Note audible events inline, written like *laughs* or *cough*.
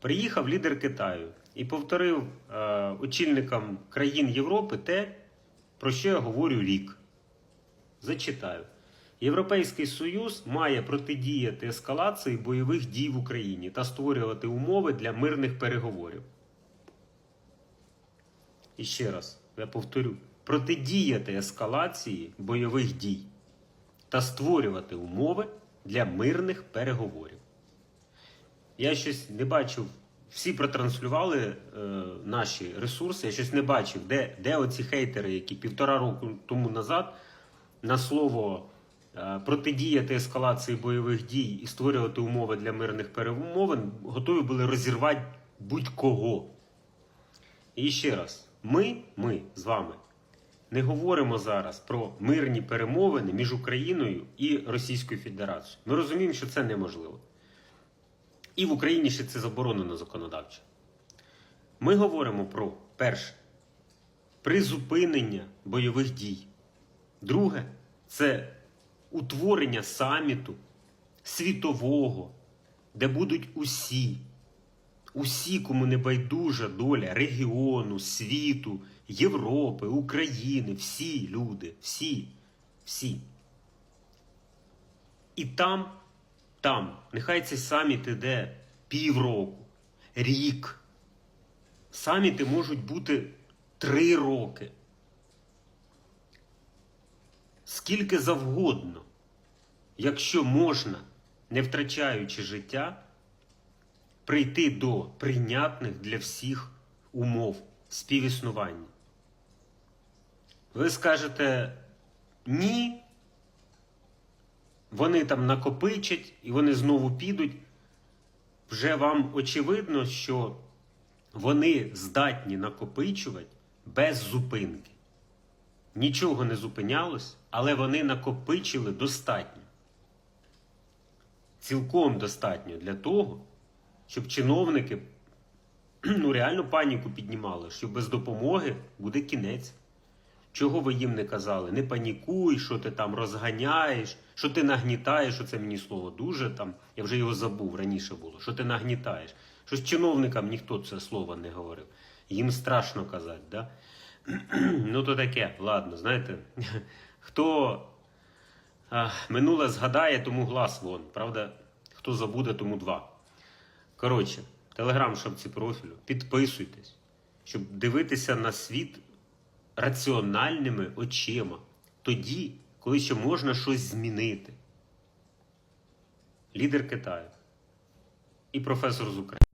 Приїхав лідер Китаю і повторив е, очільникам країн Європи те, про що я говорю рік. Зачитаю. Європейський Союз має протидіяти ескалації бойових дій в Україні та створювати умови для мирних переговорів. І ще раз, я повторю: протидіяти ескалації бойових дій та створювати умови для мирних переговорів. Я щось не бачив. Всі протранслювали е, наші ресурси. Я щось не бачив, де, де оці хейтери, які півтора року тому назад на слово е, протидіяти ескалації бойових дій і створювати умови для мирних перемовин, готові були розірвати будь-кого. І ще раз, ми, ми з вами не говоримо зараз про мирні перемовини між Україною і Російською Федерацією. Ми розуміємо, що це неможливо. І в Україні ще це заборонено законодавчо. Ми говоримо про перше призупинення бойових дій. Друге це утворення саміту світового, де будуть усі, усі, кому не байдужа доля регіону, світу, Європи, України, всі люди, всі, всі. І там, там, нехай цей саміт іде півроку, рік. Саміти можуть бути три роки. Скільки завгодно, якщо можна, не втрачаючи життя, прийти до прийнятних для всіх умов співіснування. Ви скажете ні, вони там накопичать і вони знову підуть. Вже вам очевидно, що вони здатні накопичувати без зупинки. Нічого не зупинялось, але вони накопичили достатньо. Цілком достатньо для того, щоб чиновники *clears throat* ну, реально паніку піднімали, що без допомоги буде кінець. Чого ви їм не казали? Не панікуй, що ти там розганяєш, що ти нагнітаєш, оце мені слово дуже там, я вже його забув, раніше було, що ти нагнітаєш. Що з чиновникам ніхто це слово не говорив. Їм страшно казати, да? *clears throat* ну то таке, ладно, знаєте, *laughs* хто а, минуле згадає, тому глас вон, правда? Хто забуде, тому два. Коротше, телеграм, шапці профілю, підписуйтесь, щоб дивитися на світ раціональними очима. Тоді, коли ще можна щось змінити. Лідер Китаю і професор з України.